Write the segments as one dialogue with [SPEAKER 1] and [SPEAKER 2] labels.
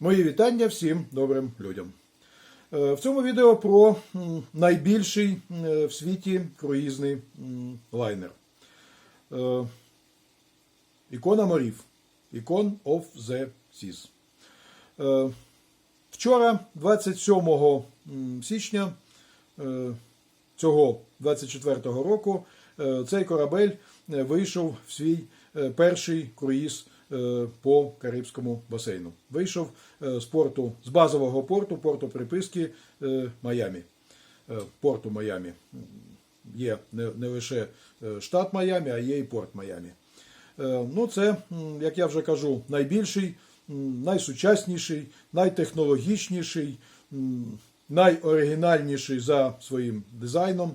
[SPEAKER 1] Мої вітання всім добрим людям. Е, В цьому відео про найбільший е, в світі круїзний лайнер. Е, Ікона морів. Icon of the Seas. Вчора, 27 січня цього 24-го року, цей корабель вийшов в свій перший круїз по Карибському басейну. Вийшов е, з порту, з базового порту, порту приписки е, Майамі. Е, Порту Майамі. Є не, лише е, штат Майамі, а є і порт Майамі. Е, Ну, це, як я вже кажу, найбільший, найсучасніший, найтехнологічніший, найоригінальніший за своїм дизайном.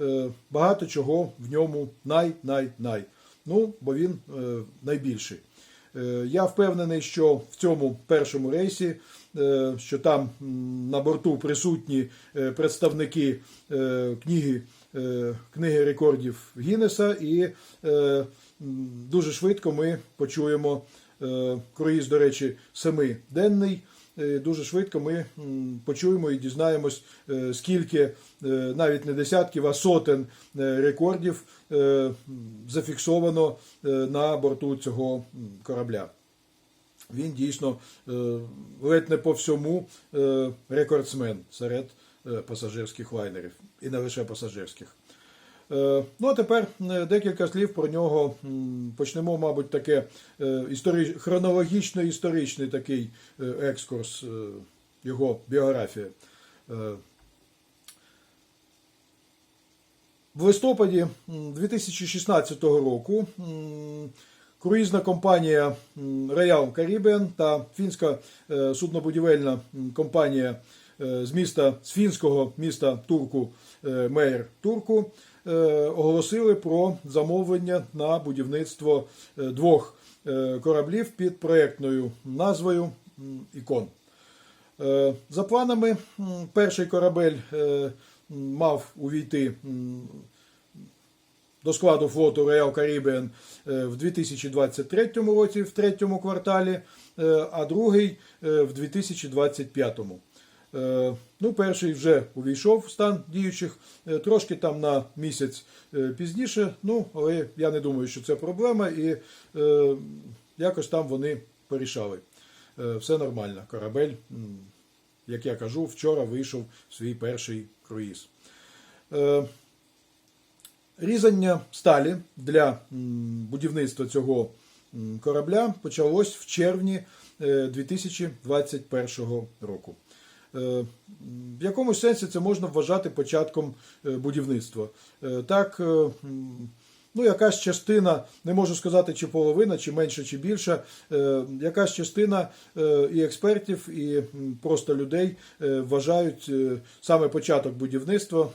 [SPEAKER 1] Е, Багато чого в ньому най-най-най. Ну, бо він е, найбільший. Е, Я впевнений, що в цьому першому рейсі, е, що там на борту присутні е, представники книги, книги рекордів Гіннеса, і дуже швидко ми почуємо круїз, до речі, семиденний. Е, Дуже швидко ми почуємо і дізнаємось, е, скільки е, навіть не десятків, а сотень рекордів зафіксовано на борту цього корабля. Він дійсно ледь не по всьому рекордсмен серед пасажирських лайнерів і не лише пасажирських. Е, Ну, а тепер е, декілька слів про нього. Почнемо, мабуть, таке е, історич... хронологічно-історичний такий екскурс, його біографія. В листопаді 2016 року круїзна компанія Royal Caribbean та фінська суднобудівельна компанія з міста з фінського міста Турку Мейр Турку оголосили про замовлення на будівництво е, двох е, кораблів під проєктною назвою Ікон. Е, За планами, перший корабель е, мав увійти до складу флоту Royal Caribbean е, в 2023 році, в третьому кварталі, е, а другий е, в 2025. Е, Ну, перший вже увійшов в стан діючих, е, трошки там на місяць е, пізніше. Ну, але я не думаю, що це проблема, і якось там вони порішали. Все нормально. Корабель, як я кажу, вчора вийшов в свій перший круїз. Різання сталі для будівництва цього корабля почалось в червні е, 2021 року. Е, В якомусь сенсі це можна вважати початком е, будівництва. Е, Так, ну, якась частина, не можу сказати, чи половина, чи менше, чи більше, якась частина і експертів, і просто людей вважають саме початок будівництва,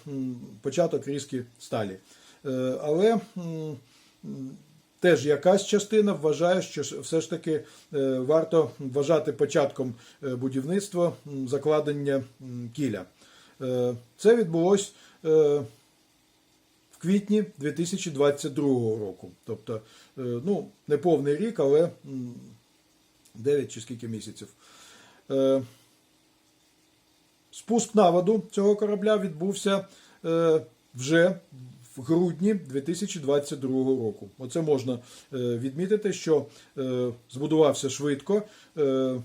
[SPEAKER 1] початок різки сталі. Але теж якась частина вважає, що все ж таки е, варто вважати початком е, будівництва закладення кіля. Е, Це відбулось е, в квітні 2022 року. Тобто, ну, не повний рік, але 9 чи скільки місяців. Спуск на воду цього корабля відбувся вже в грудні 2022 року. Оце можна е, відмітити, що е, збудувався швидко, е,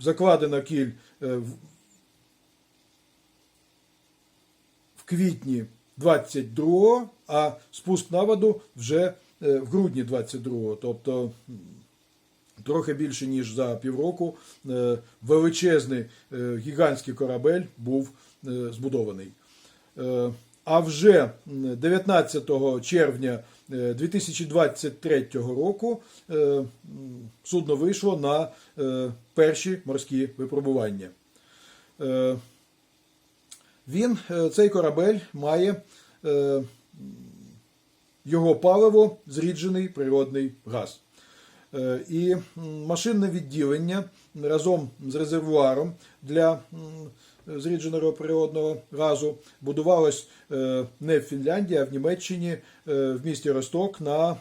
[SPEAKER 1] закладена кіль в- квітні 22-го, а спуск на воду вже в грудні 22-го. Тобто трохи більше ніж за півроку величезний гігантський корабель був збудований. Е, А вже 19 червня е, 2023 року е, судно вийшло на е, перші морські випробування. Е, Він, е, цей корабель, має е, його паливо зріджений природний газ. Е, І машинне відділення разом з резервуаром для зрідженого природного газу будувалось е, не в Фінляндії, а в Німеччині е, в місті Росток на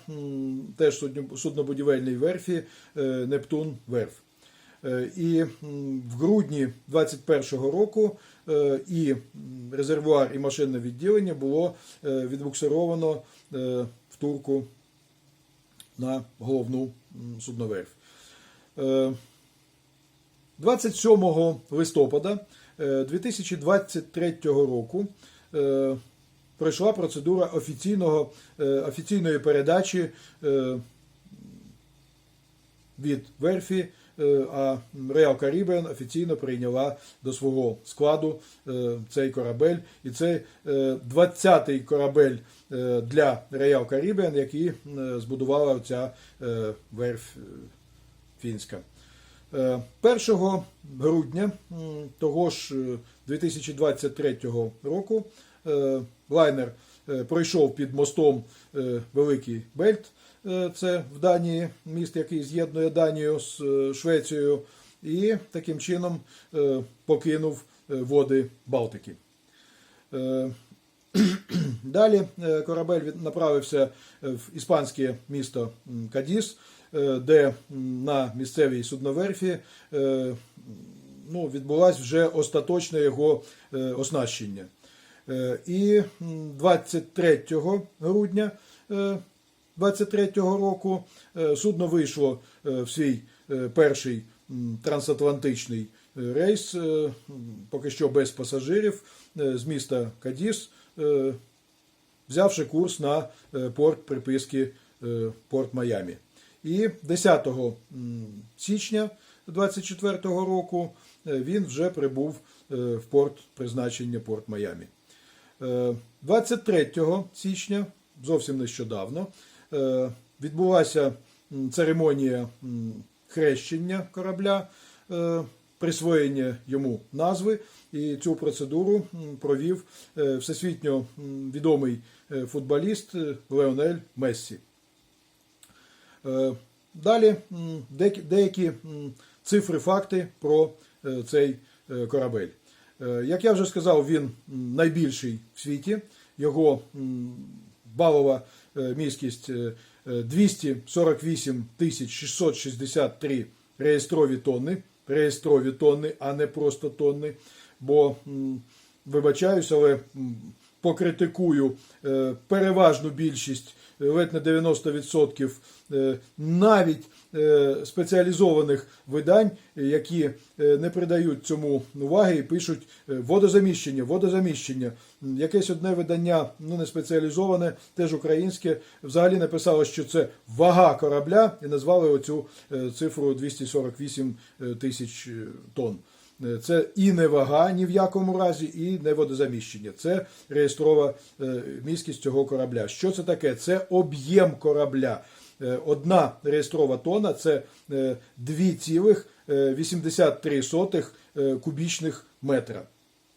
[SPEAKER 1] теж суднобудівельній верфі е, Нептун Верф. І в грудні 21-го року і резервуар, і машинне відділення було відбуксировано в турку на головну. Е, 27 листопада 2023 року е, пройшла процедура офіційного, е, офіційної передачі е, від верфі, е, а Real Caribbean офіційно прийняла до свого складу е, цей корабель. І це е, 20-й корабель е, для Real Caribbean, який е, збудувала ця е, верфь е, фінська. Е, 1 грудня того ж е, 2023 року е, лайнер е, пройшов під мостом е, Великий Бельт, е, це в Данії, міст, який з'єднує Данію з е, Швецією, і таким чином е, покинув е, води Балтики. Е, Далі е, корабель направився е, в іспанське місто Кадіс, е, де на місцевій судноверфі е, ну, відбулось вже остаточне його е, оснащення. Е, І 23 грудня 23 року е, судно вийшло е, в свій е, перший трансатлантичний е, рейс, е, поки що без пасажирів, е, з міста Кадіс, е, взявши курс на е, порт приписки е, Порт Майамі. І 10 січня 24 року е, він вже прибув е, в порт призначення Порт Майамі. Е, 23 січня, зовсім нещодавно, е, відбулася церемонія хрещення корабля, е, присвоєння йому назви. І цю процедуру провів е, всесвітньо відомий е, футболіст е, Леонель Мессі. Е, Далі деякі, цифри, факти про е, цей е, корабель. Як я вже сказав, він найбільший в світі. Його балова міськість е, е, 248 663 реєстрові тонни. Реєстрові тонни, а не просто тонни. Бо вибачаюсь, але покритикую переважну більшість, ледь не 90% е, навіть е, спеціалізованих видань, які е, не придають цьому уваги і пишуть водозаміщення, водозаміщення. Якесь одне видання, ну не спеціалізоване, теж українське, взагалі написало, що це вага корабля, і назвали оцю цифру 248 тисяч тонн. Е, Це і не вага ні в якому разі, і не водозаміщення. Це реєстрова е, міськість цього корабля. Що це таке? Це об'єм корабля. Е, Одна реєстрова тонна це е, 2,83 е, кубічних метра.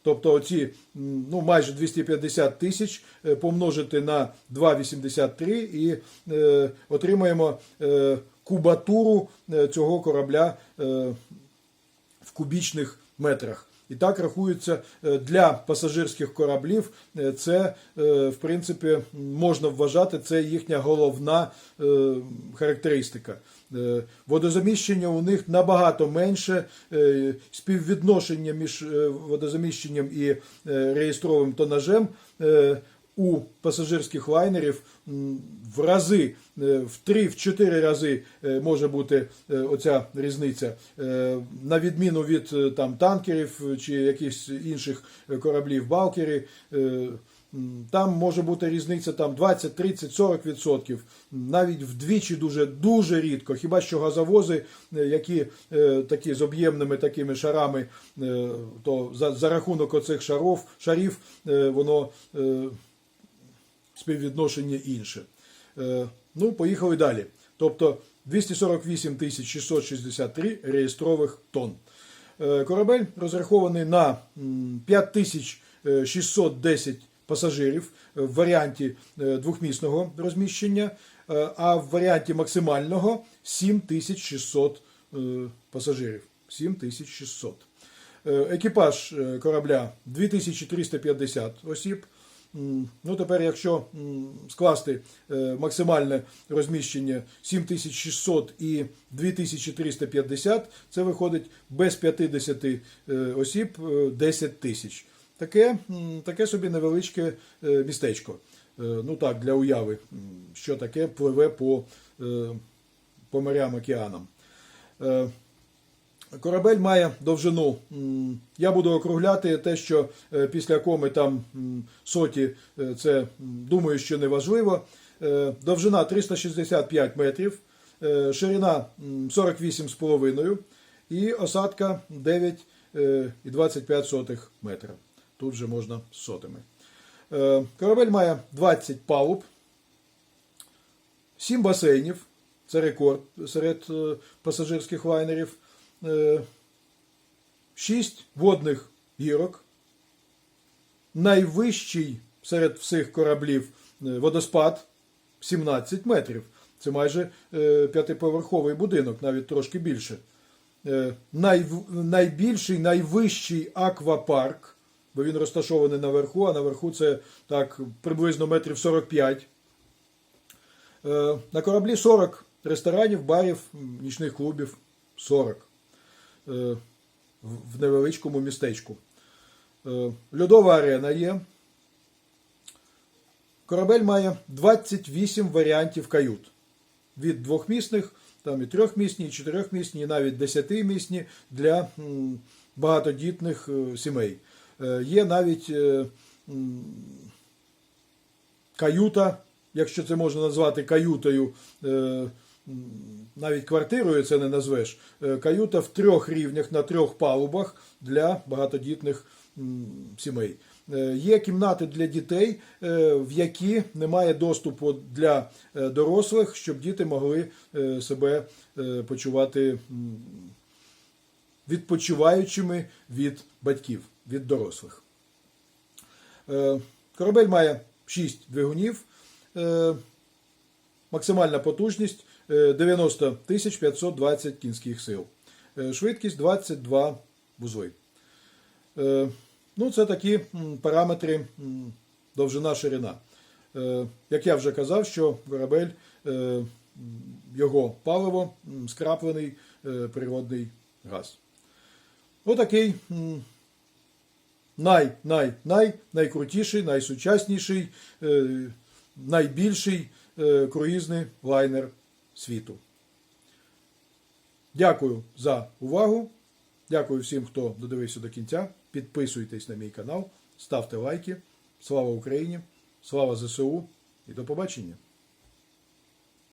[SPEAKER 1] Тобто оці ну, майже 250 тисяч помножити на 2,83 і е, отримаємо е, кубатуру цього корабля е, в кубічних метрах. І так рахується е, для пасажирських кораблів. е, Це, е, в принципі, можна вважати, це їхня головна характеристика. Водозаміщення у них набагато менше. Співвідношення між водозаміщенням і реєстровим тонажем у пасажирських лайнерів в рази, е, в 3-4 рази е, може бути е, оця різниця. На відміну від там, танкерів чи якихось інших кораблів балкери, е, там може бути різниця там 20, 30, 40 відсотків. Навіть вдвічі дуже дуже рідко. Хіба що газовози, які е, такі з об'ємними такими шарами, е, то за, за рахунок оцих шаров, шарів е, воно. е, співвідношення інше. Е, Ну, поїхали далі. Тобто 248 663 реєстрових тонн. Е, Корабель розрахований на 5610 пасажирів в варіанті е, двохмісного розміщення, е, а в варіанті максимального 7600 е, пасажирів. 7600. Е, Екіпаж е, корабля 2350 осіб. Ну тепер, якщо скласти е, максимальне розміщення 7600 і 2350, це виходить без 50 е, осіб е, 10 тисяч. Таке, таке собі невеличке е, містечко. Е, Ну так, для уяви, що таке пливе по, е, по морям океанам. Корабель має довжину. Я буду округляти те, що е, після коми там соті, е, це думаю, що не важливо. Е, Довжина 365 метрів, ширина 48,5 і осадка 9,25 сотих метра. Тут вже можна з сотими. Е, Корабель має 20 палуб, 7 басейнів. Це рекорд серед пасажирських лайнерів. 6 водних гірок. Найвищий серед всіх кораблів е, водоспад 17 метрів. Це майже е, п'ятиповерховий будинок, навіть трошки більше. Е, найв- Найбільший, найвищий аквапарк, бо він розташований наверху, а наверху це так приблизно метрів 45. Е, На кораблі 40 ресторанів, барів, нічних клубів 40 е, в- в невеличкому містечку. Е, Льодова арена є. Корабель має 28 варіантів кают. Від двохмісних, там і трьохмісні, і чотирьохмісні, і навіть десятимісні для багатодітних е, сімей. Е, Є навіть е, каюта, якщо це можна назвати каютою, е, навіть квартирою це не назвеш. Е, Каюта в трьох рівнях на трьох палубах для багатодітних сімей. Е, Є кімнати для дітей, е, в які немає доступу для дорослих, щоб діти могли себе почувати відпочиваючими від батьків, від дорослих. Корабель має 6 двигунів, максимальна потужність 90 520 кінських сил, Е, швидкість 22 вузли. Е, Ну, це такі параметри довжина ширина. Е, Як я вже казав, що корабель, його паливо скраплений природний газ. Отакий най, най, най, найкрутіший, найсучасніший, найбільший круїзний лайнер світу. Дякую за увагу. Дякую всім, хто додивився до кінця. Підписуйтесь на мій канал, ставте лайки. Слава Україні! Слава ЗСУ і до побачення!